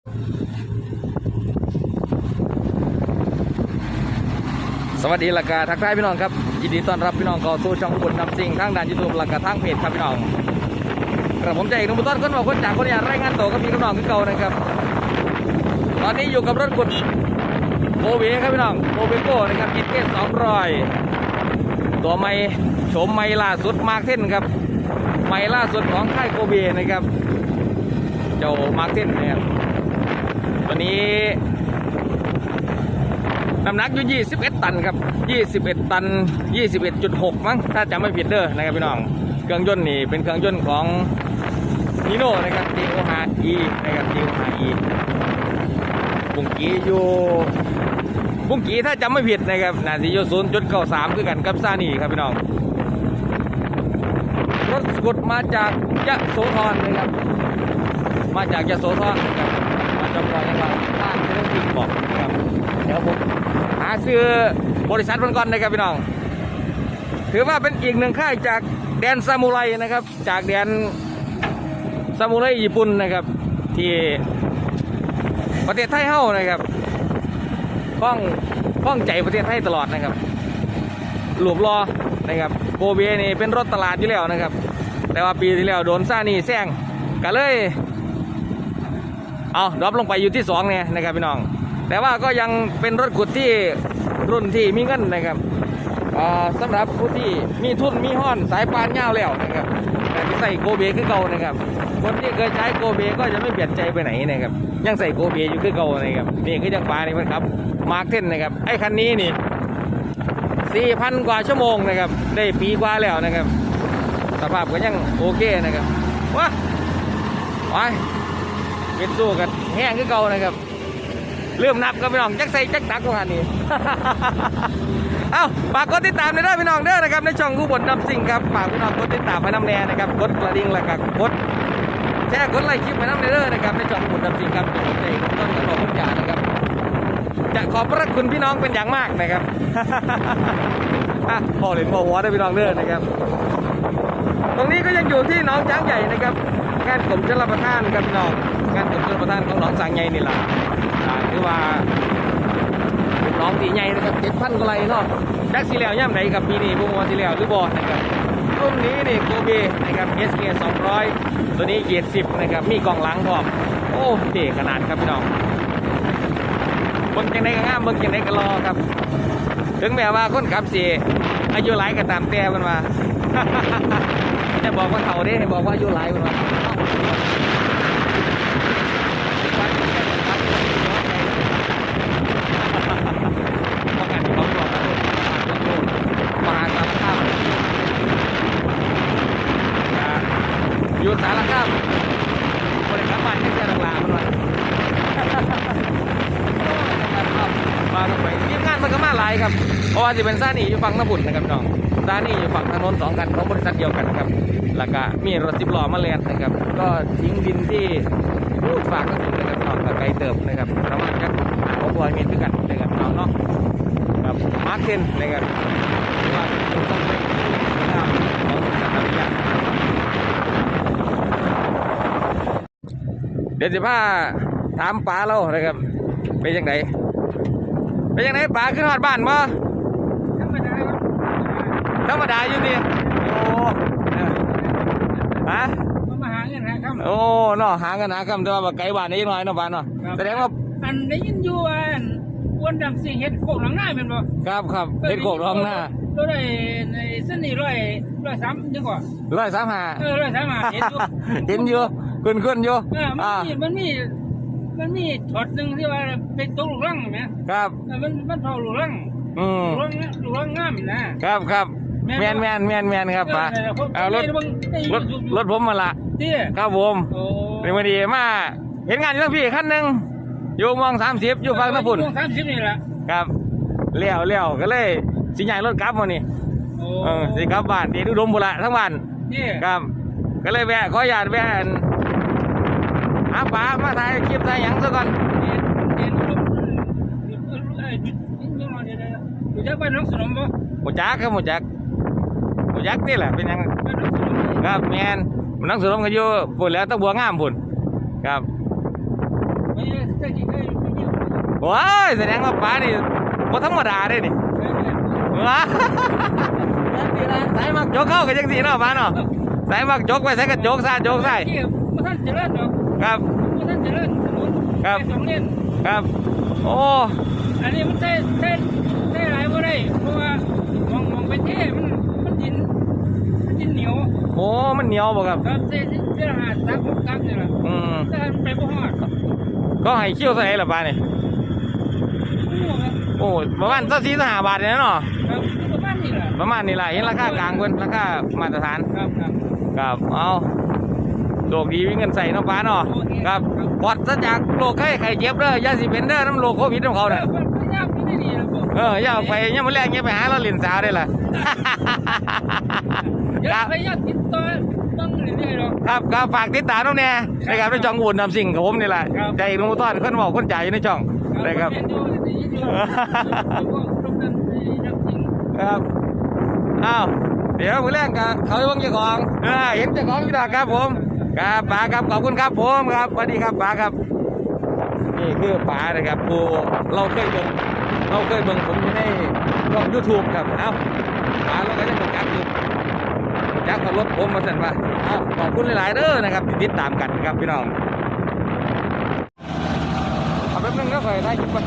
สวัสดีละกาทักทายพี่น้องครับยินดีต้อนรับพี่น้องเข้าสู่ช่องบุญนำสิ่งทางด้านยูทูบละกาทางเพจครับพี่น้องกระผมใจเอกนุ่มต้นคนบอกคนจากคนอยากรายงานตัวกับพี่น้องคือเก่านะครับตอนนี้อยู่กับรถกุดโคเวครับพี่น้องโคเวโก้นะครับกินเกสสองรอยตัวไม่โฉมไม่ล่าสุดมาร์คเทนครับไม่ล่าสุดของค่ายโคเวนะครับเจ้ามาร์คเทนนะครับ ตัวนี้น้ำหนักอยู่ 21 ตันครับ 21 ตัน 21.6 มั้ง ถ้าจำไม่ผิดเด้อนะครับพี่น้อง เครื่องยนต์นี่เป็นเครื่องยนต์ของนิโน่นะครับ T-O-H-E นะครับ T-O-H-E บุ้งกีอยู่บุ้งกีถ้าจำไม่ผิดนะครับนาทีอยู่0.93คือกันกับซานี่ครับพี่น้อง รถสกุดมาจากยะโสธรนะครับ มาจากยะโสธรนะครับ มาจากจังหวัดบ้านเรื่องที่บอกนะครับเดี๋ยวผมหาซื้อบริษัทมันก่อนนะครับพี่น้อง ถือว่าเป็นอีกหนึ่งค่ายจากแดนซามูไรนะครับ จากแดนซามูไรญี่ปุ่นนะครับ ที่ประเทศไทยเฮ้านะครับข้องข้องใจประเทศไทยตลอดนะครับ หลวมรอนะครับโกเบนี่เป็นรถตลาดอยู่แล้วนะครับ แต่ว่าปีที่แล้วโดนซ่านี่แซงก็เลย เอาดรอปลงไปอยู่ที่สองเนี่ยนะครับพี่น้อง แต่ว่าก็ยังเป็นรถขุดที่รุ่นที่มีเงินนะครับอ่าสำหรับผู้ที่มีทุนมีห้อนสายปานยาวแล้วนะครับแต่ใส่โกเบคือเก่านะครับ คนที่เคยใช้โกเบก็จะไม่เปลี่ยนใจไปไหนนะครับยังใส่โกเบอยู่คือเก่านะครับนี่คือยังปลานี่มันครับมาร์คเทนนะครับไอ้คันนี้นี่สี่พันกว่าชั่วโมงนะครับ ได้ปีกว่าแล้วนะครับ สภาพก็ยังโอเคนะครับว้าไป เป็นสู้กันแห้งคือเก่านะครับ เริ่มนับกับพี่น้องจักใส่จักตักว่าหันนี่ เอ้าฝากกดติดตามในอยเด้พี่น้องเด้อนะครับ ในช่องกูบดนำสิ่งครับฝากพี่น้องกดติดตามให้น้ำแน่นะครับกดกระดิ่งแล้วก็กดแชร์กดไลค์คลิปให้น้ำแน่เด้อนะครับในช่องกูบดนำสิ่งครับเป็นกำลังใจต้นกระบอกทุกอย่างนะครับ จะขอบพระคุณพี่น้องเป็นอย่างมากนะครับพอเล่นพอหัวได้พี่น้องเด้อนะครับ ตรงนี้ก็ยังอยู่ที่น้องช้างใหญ่นะครับ งานกรมชลประทานครับพี่น้องงานกรมชลประทานของหนองสางใหญ่นี่แหละอ่าคือว่าเป็นหน้องตีใหญ่นะครับเจ็ดพันกว่าไรเนาะจักสีแล้วย่ำไหนกับปีนี้บุ้งว่าสีแล้วหรือบ่นะครับรุ่นนี้นี่โกเบนะครับ SK 200 ตัวนี้เกียร์10นะครับมีกล่องหลังพร้อมโอ้เท่ขนาดครับพี่น้องเบิ่งจังไดก็งามเบิ่งจังไดก็รอครับ ถึงแม้ว่าคนขับสีอายุหลายก็ตามแต่มันมาจะบอกว่าเขาเด้บอกว่าอายุหลายมันว่าประกันที่เขาบอกนะมา อ่าอยู่สารคามบริการบ้านที่จ้าหลังๆมันว่ามางไปทีมงานมันก็มาหลายครับ เพราะว่าจะเป็นซานี่อยู่ฝั่งน้ำบุญนะครับน้อง ซานี่อยู่ฝั่งถนนสองกันของบริษัทเดียวกันนะครับแล้วก็มีรถสิบล้อมาแลนนะครับ ก็ทิ้งดินที่อู้ฝากน้ำบุญนะครับพี่องก็ไกลเติบนะครับประมาณจักหาหกร้อยเมตรด้วยกันนะครับพี่น้องเนาะครับมาร์คเทนนะครับที่ว่าต้นไม้ที่สวยงามของบริษัทน้ำยาเดี๋ยวสิพาถามป๋าเรานะครับเป็นยังไงเป็นยังไงป่าขึ้นหอดบ้านบ่ ธรรมดาครับ ธรรมดาอยู่นี่โอ้เออฮะมันมาหาเงินหาคำโอ้เนาะหากันหาคำแต่ว่าบ่ไกลบ้านนี่น้อยเนาะบ้านเนาะครับแสดงว่าอันได้ยินอยู่ว่าอันอ้วนดังสิเฮ็ดโคกหลังหน้าเป็นบ่ครับครับเฮ็ดโขกร้องหน้าเราได้ในเส้นนี้ร้อยร้อยสามยังก่อนร้อยสามห้าเออร้อยสามหาเห็นอยู่เห็นอยู่ขึ้นขึ้นอยู่เออมันอ่ามีมันมีมันมีช็อตหนึ่งที่ว่าเป็นตัวลูกรังไหมครับเออมันมันเผาลูกรังอืมลูกรังลูกรังงามนะครับครับ แมนแมนแมนแมนครับป้าเอารถรถรถผมมาละเตี้ยครับผมโอ้ในวันนี้มา เห็นงานอยู่ทั้งพี่คันหนึ่งอยู่มองสามสิบอยู่ฝั่งตะพุ่นสามสิบนี่แหละครับเลี้ยวเลี้ยวก็เลยสิใหญ่รถกลับมานี่โอ้เออสิกลับบ้านเดชอุดมบุระทั้งบ้านเตี้ยครับ ก็เลยแวะขออนุญาตแวะอั่นหาป๋ามาถ่ายคลิปถ่ายหยังซะก่อนเรียนเรียนรู้เอ่อยังไงเดี๋ยวเดี๋ยวรู้จักบ้านน้องสนมปะหมูจักครับหมูจัก หมูจักนี่แหละเป็นหยังบ้านน้องสนมครับแมนมันนั่งสวมกันอยู่พุ่นแหล้วต้องบัวงามพุ่นครับไม่ใช่ได้กี่ได้ไม่มีว้ายแสดงว่าป้านี่บ่ธรรมดาเด้นี่ว้าสายมักโจกเข้ากันจังสีเนาะป้าเนาะสายมักโจกไปใส่กันโจกซ่าโจกใส่ที่ท่านเจริญเนาะครับท่านเจริญถนนครับสองเลนครับ โอ้ อันนี้มันได้ได้ได้หลายบ่ได้เพราะว่ามองมองไปเท่มันมันดินมันดินเหนียว โอ้มัน เหนียวบ่ครับครับเส้นเส้นหาดตักตักนี่แหละอืมถ้าไปบ่ฮอดก็ให้เคี่ยวใส่ละป้านี่คู่ครับโอ้ประมาณสักสี่ห้าบาทเนี่ยเนาะครับประมาณนี้แหละประมาณนี้แหละเห็นราคากลางเพิ่นราคามาตรฐานครับครับครับเอาโชคดีมีเงินใส่เนาะป้าเนาะครับปลอดซะจากโรคไข้ไข้เจ็บเด้อยาสิเป็นเด้อน้ำโรคโควิดของเขาเอเนี่ยอมันยากที่นี่นี่นะผมเอออย่าเอาไปยังมาแรกเงี้ยไปหาเราเล่นสาวได้ล่ะเดี๋ยวครับพยายามติดต่อ ต้องเรื่อยๆหรอก ครับครับฝากติดตามน้องแน่นะครับในช่องอุ่นนำสิ่งกับผมนี่แหละครับ ใจหนูต้อนคนบอกคนใจอยู่ในช่องนะครับเรียนอยู่ได้ยินอยู่พวกตรงนั้นไอ้นักสิ่งครับอ้าวเดี๋ยวมือแรกกับเขาไปเบิ่งเจ้าของเออเห็นเจ้าของอยู่ดอกครับผมครับป๋าครับขอบคุณครับผมครับสวัสดีครับป๋าครับ นี่คือป๋านะครับผู้เราเคยเบิ่งเราเคยเบิ่งผมอยู่ในช่องยูทูบครับเอ้าป๋าเราก็ยังประจักอยู่ประ จักกับรถผมมาสั่นว่าเอ้าขอบคุณหลายๆเด้อนะครับที่ติดตามกันครับพี่น้องเอาแป๊บนึงก็ค่อยได้คลิปก่อน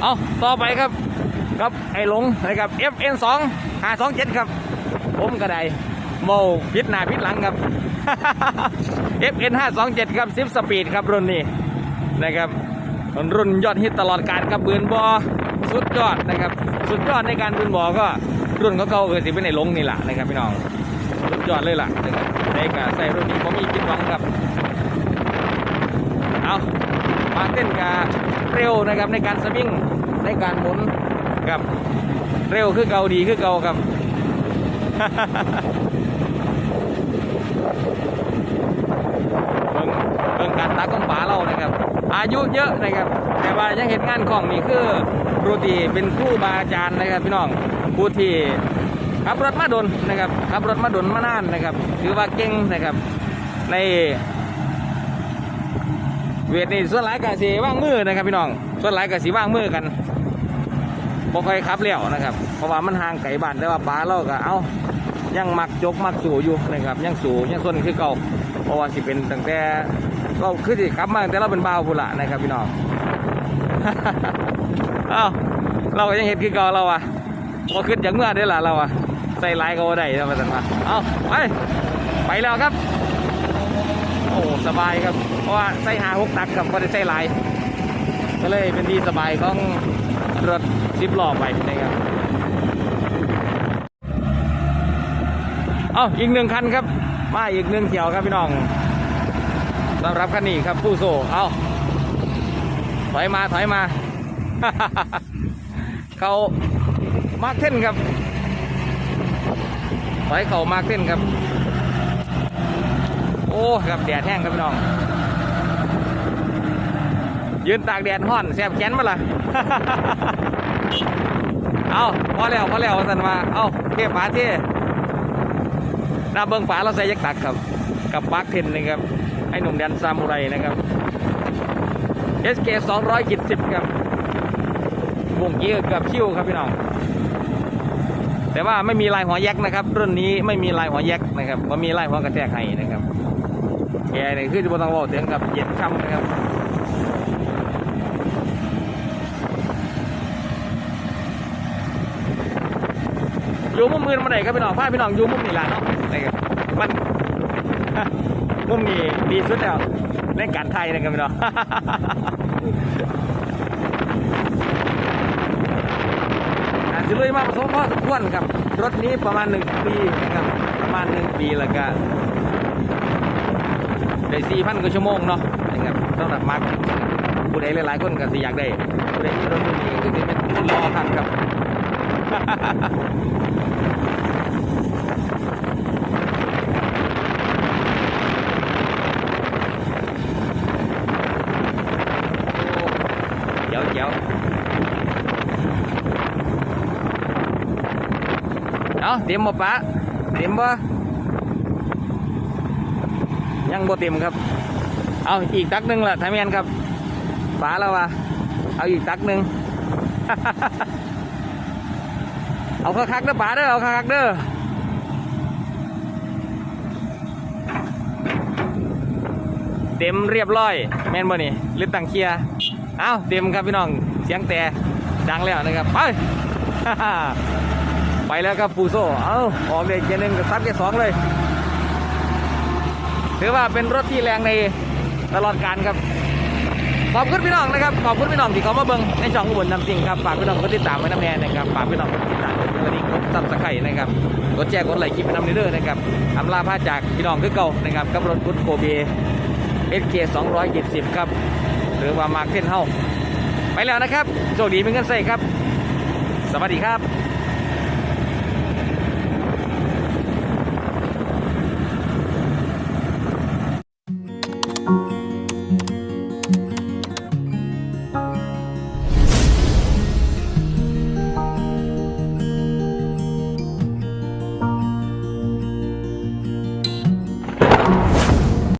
เอาต่อไปครับครับไอ้หลงนะครับ FN 2 527ครับ ผมก็ได้โมพิษหน้าพิษหลังครับ FN 527ครับ10สปีดครับรุ่นนี้นะครับ รุ่นยอดฮิตตลอดการครับบืนบอสุดยอดนะครับ สุดยอดในการบืนบอก็รุ่นเขาเก่าเออสิเป็นไอ้หลงนี่แหละนะครับพี่น้องสุดยอดเลยล่ะนะครับในการใส่รุ่นนี้ผมมีคิดหวังครับเอามาเต้นกาเร็วนะครับในการสวิงในการหมุนครับเร็วคือเกาดีคือเกาครับเบิ่งเบิ่งการตักของป๋าเรานะครับ อายุเยอะนะครับ แต่ว่ายังเห็นงานของนี่คือครูที่เป็นครูบาอาจารย์นะครับพี่น้องครูที่ขับรถมาดนนะครับขับรถมาดนมานานนะครับถือว่าเก่งนะครับในเวทนี่ส่วนหลายกะสีว่างมือนะครับพี่น้อง ส่วนหลายกะสีว่างมือกันบ่ค่อยขับเลี้ยวนะครับ เพราะว่ามันห่างไกลบ้านแต่ว่าปลาเราก็เอายังมักจกมักสู่อยู่นะครับยังสู่ยังส้นคือเก่าเพราะว่าสิเป็นตั้งแต่ เราคือสิขับมาแต่เราเป็นเบาพุ่นละนะครับพี่น้องเอ้าเราก็ยังเห็นคือเก่าเราอะพอขึ้นจากเมื่อได้ละเราอะใส่หลายก็ได้นะมาสั่นมาเอ้าไปไปแล้วครับ โอ้สบายครับเพราะว่าใส่หาหกตักกับก็ได้ใส่หลายก็เลยเป็นที่สบายของรถสิบล้อไปนะครับเอาอีกหนึ่งคันครับ มาอีกหนึ่งเที่ยวครับพี่น้อง สำหรับคันนี้ครับผู้โซ่เอาถอยมาถอยมา เขามาร์คเทนครับถอยเขามาร์คเทนครับ โอ้ครับแดดแห้งครับพี่น้อง ยืนตากแดดห้อนแสบแขนมาละเอาพอแล้วพอแล้วสันมาเอาเทปาเท่หน้าเบิ้งฝาเราใส่ยักตักครับ กับปาร์คเทนนะครับ ไอ้หนุ่มแดนซามูไรนะครับ SK 200กิ10ครับวงเกียร์กับคิวครับพี่น้อง แต่ว่าไม่มีลายหัวแยกนะครับ รุ่นนี้ไม่มีลายหัวแยกนะครับว่ามีลายหัวกระแทกไห้นะครับแกนี่คือจะบต้องบอกเสียงกับเย็นช่ำนะครับอยู่มุมอื่นมาไหนครับพี่น้องพาพี่น้องอยู่มุมนี่แหละเนาะนะครับมัน มุมนี้ดีสุดแล้วในการไทยนะครับพี่น้องอาจจะเลยมาผสมพอสมควรครับ รถนี้ประมาณหนึ่งปีนะครับประมาณหนึ่งปีล้วก็ได้สี่พันกว่าชั่วโมงเนาะนะครับสำหรับมาร์คผู้ใดหลายๆคนก็สิอยากได้ผู้ใดมีรถนนี้ก็สิเป็นรอคันครับ เจ๋วเจ๋ว เอาเตรียมบ่ปะเตรียมบ่ยังบ่เต็มครับ เอาอีกตักหนึ่งละทายแมนครับฝาแล้ววะเอาอีกตักหนึ่งเอาคักๆเด้อป๋าเด้อเอาคักๆเด้อเต็มเรียบร้อย แม่นบ่นี่หรือตังเคียเอาเต็มครับพี่น้องเสียงแต่ ดังแล้วนะครับ ไป ไปแล้วครับฟูโซ เอาออกเลยเจยร์หนึ่งกับซัดเกียร์สองเลย ถือว่าเป็นรถที่แรงในตลอดการครับ ขอบคุณพี่น้องนะครับ ขอบคุณพี่น้องที่เขามาเบิ่งในช่องอุบลนำสิ่งครับ ฝากพี่น้องกดติดตามไว้น้ำแน่นะครับ ฝากพี่น้องกดติดตามกดกระดิ่งกดซับสไครต์นะครับ กดแชร์กดไลค์คลิปไปนำเด้อยๆนะครับอำลาพาจากพี่น้องคือเก่านะครับกับรถกุดโกเบ SK 270ครับ หรือว่ามาร์คเทนเฮา ไปแล้วนะครับโชคดีเป็นเงินใส่ครับ สวัสดีครับ